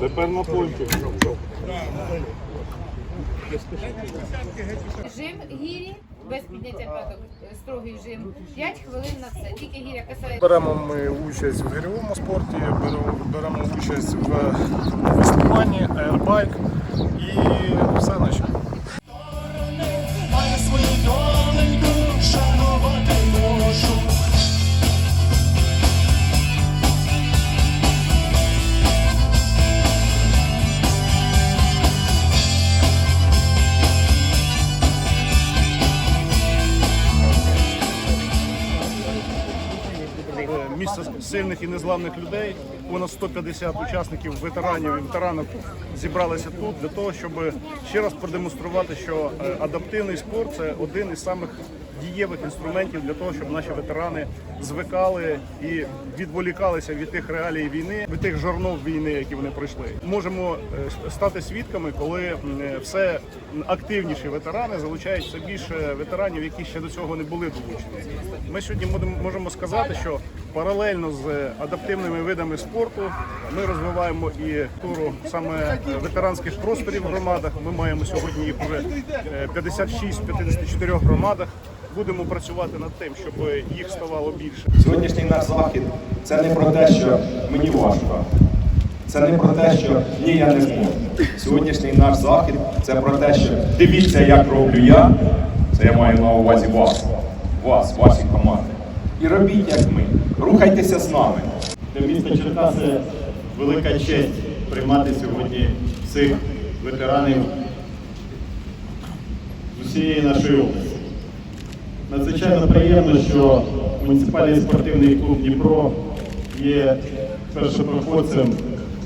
Тепер на пойнті. Жим гірі без підняття п'яток, строгий жим. 5 хвилин на все. Тільки гіря касається. Беремо ми участь в гірьовому спорті, беремо, беремо участь в веслуванні, аербайк і Місце сильних і незламних людей. Понад 150 учасників, ветеранів і ветеранок зібралися тут для того, щоб ще раз продемонструвати, що е, адаптивний спорт це один із самих дієвих інструментів для того, щоб наші ветерани звикали і відволікалися від тих реалій війни, від тих жорнов війни, які вони пройшли. Можемо е, стати свідками, коли е, все активніші ветерани залучають все більше ветеранів, які ще до цього не були долучені. Ми сьогодні можемо- сказати, що паралельно з адаптивними видами спорту ми розвиваємо і туру саме е, ветеранських просторів в громадах. Ми маємо сьогодні їх вже е, 56 в 54 громадах. Будемо працювати над тим, щоб їх ставало більше. Сьогоднішній наш захід це не про те, що мені важко. Це не про те, що ні, я не зможу. Сьогоднішній наш захід це про те, що дивіться, як роблю я. Це я маю на увазі вас, вас, ваші команди. І робіть як ми. Рухайтеся з нами. Для міста Черкаси велика честь приймати сьогодні цих ветеранів з усієї нашої області. Надзвичайно приємно, що муніципальний спортивний клуб Дніпро є першопроходцем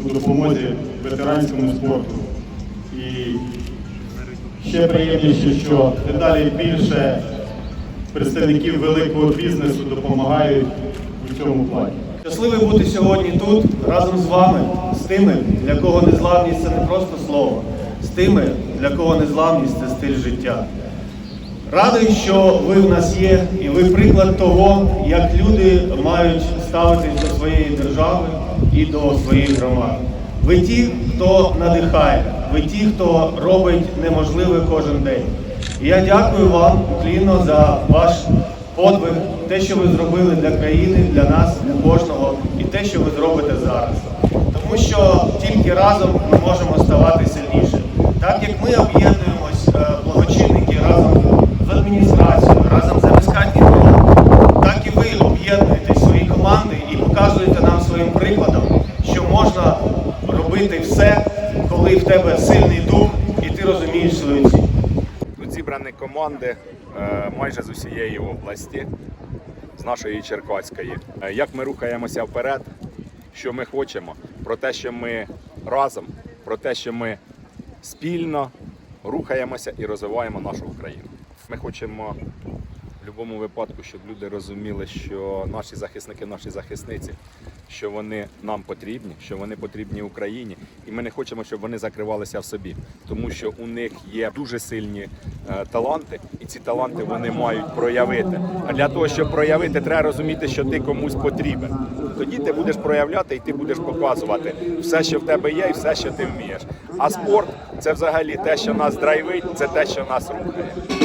у допомозі ветеранському спорту. І ще приємніше, що дедалі більше представників великого бізнесу допомагають у цьому плані. Щасливий бути сьогодні тут разом з вами, з тими, для кого незламність це не просто слово, з тими, для кого незламність це стиль життя. Радий, що ви в нас є, і ви приклад того, як люди мають ставитись до своєї держави і до своїх громад. Ви ті, хто надихає, ви ті, хто робить неможливе кожен день. І я дякую вам уклінно за ваш подвиг, те, що ви зробили для країни, для нас, для кожного, і те, що ви зробите зараз. Тому що тільки разом ми можемо ставати сильніше. Так як ми об'єднуємось, е, благочинники разом з адміністрацією, разом з МСК Дніпро, так і ви об'єднуєте свої команди і показуєте нам своїм прикладом, що можна робити все, коли в тебе сильний дух і ти розумієш свою. Тут зібрані команди е, майже з усієї області, з нашої Черкаської. Е, Як ми рухаємося вперед, що ми хочемо, про те, що ми разом, про те, що ми спільно рухаємося і розвиваємо нашу Україну. Ми хочемо в будь-якому випадку, щоб люди розуміли, що наші захисники, наші захисниці, що вони нам потрібні, що вони потрібні Україні, і ми не хочемо, щоб вони закривалися в собі, тому що у них є дуже сильні е, таланти, і ці таланти вони мають проявити. А для того, щоб проявити, треба розуміти, що ти комусь потрібен. Тоді ти будеш проявляти і ти будеш показувати все, що в тебе є, і все, що ти вмієш. А спорт це взагалі те, що нас драйвить, це те, що нас рухає.